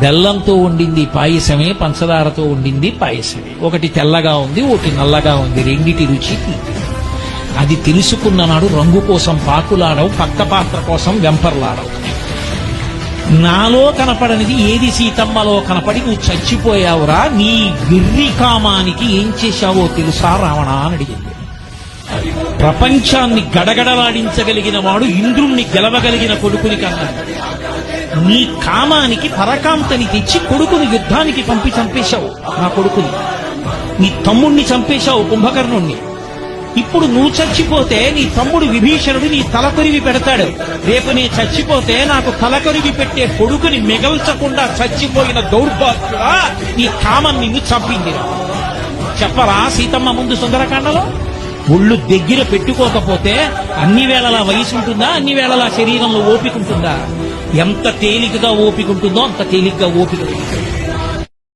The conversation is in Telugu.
బెల్లంతో ఉండింది పాయసమే పంచదారతో ఉండింది పాయసమే. ఒకటి తెల్లగా ఉంది ఒకటి నల్లగా ఉంది రెండిటి రుచి అది తెలుసుకున్న నాడు రంగు కోసం పాకులాడవు పక్క పాత్ర కోసం వెంపర్లాడవు. నాలో కనపడనిది ఏది సీతమ్మలో కనపడి నువ్వు చచ్చిపోయావురా నీ గిర్రి కామానికి ఏం చేశావో తెలుసా రావణ అని అడిగింది. ప్రపంచాన్ని గడగడలాడించగలిగిన వాడు ఇంద్రుణ్ణి గెలవగలిగిన కొడుకుని కన్నాడు. నీ కామానికి పరకాంతని తెచ్చి కొడుకుని యుద్ధానికి పంపి చంపేశావు. నా కొడుకుని. నీ తమ్ముణ్ణి చంపేశావు కుంభకర్ణుణ్ణి. ఇప్పుడు నువ్వు చచ్చిపోతే నీ తమ్ముడు విభీషణుడు నీ తల కొరివి పెడతాడు. రేపు నీ చచ్చిపోతే నాకు తల కొరివి పెట్టే కొడుకుని మిగల్చకుండా చచ్చిపోయిన దౌర్భాగ్యుడా నీ కామం నిన్ను చంపింది. చెప్పరా సీతమ్మ ముందు సుందరకాండలో? ఒళ్ళు దగ్గర పెట్టుకోకపోతే అన్ని వేళలా వయసు ఉంటుందా? అన్ని వేళలా శరీరంలో ఓపిక ఉంటుందా? ఎంత తేలికగా ఓపిక ఉంటుందో అంత తేలికగా ఓపిక ఉంటుంది?